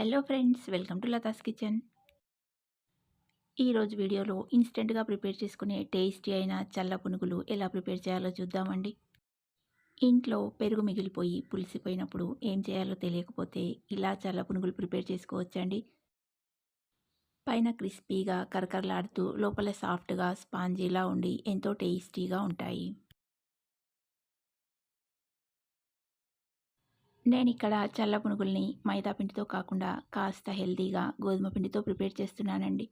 Hello friends welcome to Latha's kitchen. ఈరోజు వీడియోలో ఇన్స్టెంట్గా ప్రిపేర్ చేసుకునే టేస్టీ అయిన చల్ల పునుగులు ఎలా ప్రిపేర్ చేయాలో చూద్దామండి. ఇంట్లో పెరుగు మిగిలిపోయి పులిసిపోయినప్పుడు ఏం చేయాలో తెలియకపోతే ఇలా చల్ల పునుగులు ప్రిపేర్ చేసుకోవచ్చండి. పైన క్రిస్పీగా కరకరలాడుతూ లోపల సాఫ్ట్గా స్పాంజీలా ఉండి ఎంతో టేస్టీగా ఉంటాయి. నేను ఇక్కడ చల్ల పునుగుల్ని మైదా పిండితో కాకుండా కాస్త హెల్తీగా గోధుమ పిండితో ప్రిపేర్ చేస్తున్నానండి.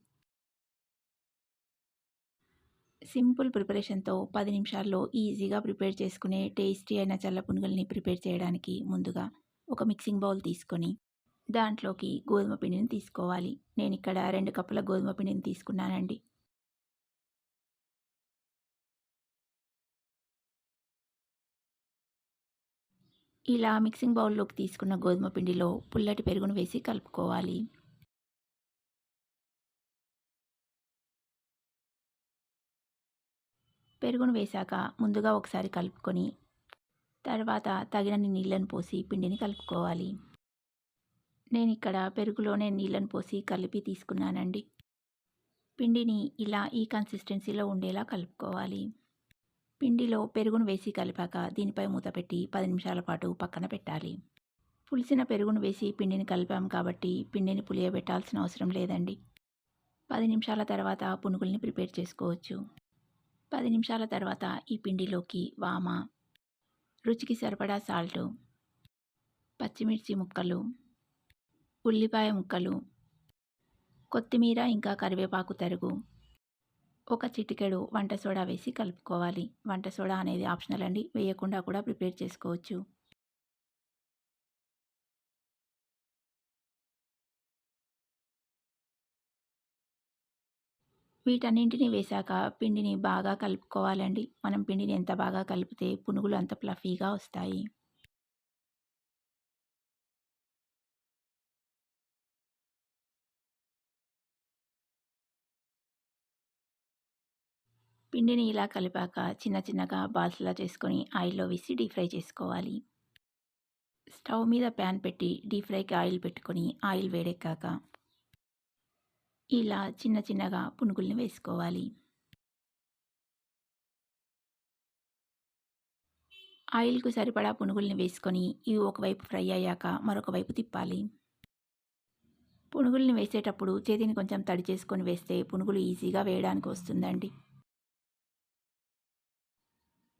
సింపుల్ ప్రిపరేషన్తో పది నిమిషాల్లో ఈజీగా ప్రిపేర్ చేసుకునే టేస్టీ అయిన చల్ల పునుగుల్ని ప్రిపేర్ చేయడానికి ముందుగా ఒక మిక్సింగ్ బౌల్ తీసుకొని దాంట్లోకి గోధుమ పిండిని తీసుకోవాలి. నేను ఇక్కడ రెండు కప్పుల గోధుమ పిండిని తీసుకున్నానండి. ఇలా మిక్సింగ్ బౌల్లోకి తీసుకున్న గోధుమ పిండిలో పుల్లటి పెరుగును వేసి కలుపుకోవాలి. పెరుగును వేశాక ముందుగా ఒకసారి కలుపుకొని తర్వాత తగినన్ని నీళ్ళను పోసి పిండిని కలుపుకోవాలి. నేను ఇక్కడ పెరుగులోనే నీళ్ళను పోసి కలిపి తీసుకున్నానండి. పిండిని ఇలా ఈ కన్సిస్టెన్సీలో ఉండేలా కలుపుకోవాలి. పిండిలో పెరుగును వేసి కలిపాక దీనిపై మూత పెట్టి పది నిమిషాల పాటు పక్కన పెట్టాలి. పులిసిన పెరుగును వేసి పిండిని కలిపాం కాబట్టి పిండిని పులియబెట్టాల్సిన అవసరం లేదండి. పది నిమిషాల తర్వాత పునుగుల్ని ప్రిపేర్ చేసుకోవచ్చు. పది నిమిషాల తర్వాత ఈ పిండిలోకి వామ రుచికి సరిపడా సాల్టు పచ్చిమిర్చి ముక్కలు ఉల్లిపాయ ముక్కలు కొత్తిమీర ఇంకా కరివేపాకు తరుగు ఒక చిటికెడు వంట సోడా వేసి కలుపుకోవాలి. వంట సోడా అనేది ఆప్షనల్ అండి. వేయకుండా కూడా ప్రిపేర్ చేసుకోవచ్చు. వీటన్నింటినీ వేశాక పిండిని బాగా కలుపుకోవాలండి. మనం పిండిని ఎంత బాగా కలిపితే పునుగులు అంత ప్లఫీగా వస్తాయి. పిండిని ఇలా కలిపాక చిన్న చిన్నగా బాల్స్లా చేసుకొని ఆయిల్లో వేసి డీప్ ఫ్రై చేసుకోవాలి. స్టవ్ మీద ప్యాన్ పెట్టి డీప్ ఫ్రైకి ఆయిల్ పెట్టుకొని ఆయిల్ వేడెక్కాక ఇలా చిన్న చిన్నగా పునుగుల్ని వేసుకోవాలి. ఆయిల్కు సరిపడా పునుగుల్ని వేసుకొని ఇవి ఒకవైపు ఫ్రై అయ్యాక మరొక వైపు తిప్పాలి. పునుగుల్ని వేసేటప్పుడు చేతిని కొంచెం తడి చేసుకొని వేస్తే పునుగులు ఈజీగా వేయడానికి వస్తుందండి.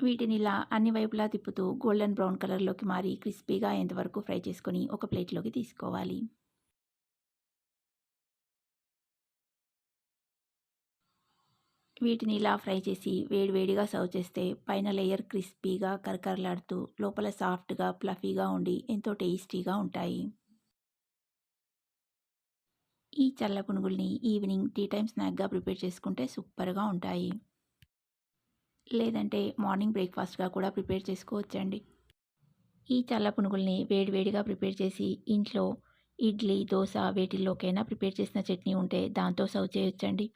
వీటిని ఇలా అన్ని వైపులా తిప్పుతూ గోల్డెన్ బ్రౌన్ కలర్లోకి మారి క్రిస్పీగా అయ్యేంతవరకు ఫ్రై చేసుకొని ఒక ప్లేట్లోకి తీసుకోవాలి. వీటిని ఇలా ఫ్రై చేసి వేడివేడిగా సర్వ్ చేస్తే పైన లేయర్ క్రిస్పీగా కరకరలాడుతూ లోపల సాఫ్ట్గా ప్లఫీగా ఉండి ఎంతో టేస్టీగా ఉంటాయి. ఈ చల్ల పునుగుల్ని ఈవినింగ్ టీ టైం స్నాక్గా ప్రిపేర్ చేసుకుంటే సూపర్గా ఉంటాయి. లేదంటే మార్నింగ్ బ్రేక్ఫాస్ట్గా కూడా ప్రిపేర్ చేసుకోవచ్చండి. ఈ చల్ల పునుగుల్ని వేడివేడిగా ప్రిపేర్ చేసి ఇంట్లో ఇడ్లీ దోశ వేటిల్లోకైనా ప్రిపేర్ చేసిన చట్నీ ఉంటే దాంతో సర్వ్ చేయొచ్చండి.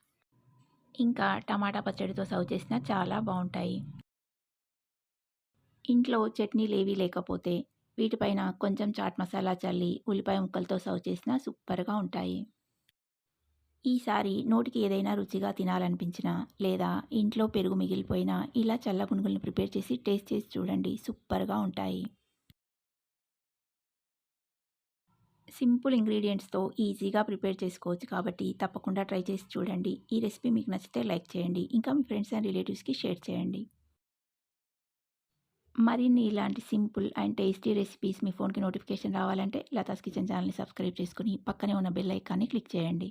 ఇంకా టమాటా పచ్చడితో సర్వ్ చేసినా చాలా బాగుంటాయి ఇంట్లో చట్నీలు ఏవీ లేకపోతే వీటిపైన కొంచెం చాట్ మసాలా చల్లి ఉల్లిపాయ ముక్కలతో సర్వ్ చేసినా సూపర్గా ఉంటాయి. ఈసారి నోటికి ఏదైనా రుచిగా తినాలనిపించినా లేదా ఇంట్లో పెరుగు మిగిలిపోయినా ఇలా చల్ల పునుగుల్ని ప్రిపేర్ చేసి టేస్ట్ చేసి చూడండి. సూపర్గా ఉంటాయి. సింపుల్ ఇంగ్రీడియంట్స్తో ఈజీగా ప్రిపేర్ చేసుకోవచ్చు కాబట్టి తప్పకుండా ట్రై చేసి చూడండి. ఈ రెసిపీ మీకు నచ్చితే లైక్ చేయండి. ఇంకా మీ ఫ్రెండ్స్ అండ్ రిలేటివ్స్కి షేర్ చేయండి. మరిన్ని ఇలాంటి సింపుల్ అండ్ టేస్టీ రెసిపీస్ మీ ఫోన్కి నోటిఫికేషన్ రావాలంటే లతాస్ కిచెన్ ఛానల్ని సబ్స్క్రైబ్ చేసుకుని పక్కనే ఉన్న బెల్ ఐకాన్ని క్లిక్ చేయండి.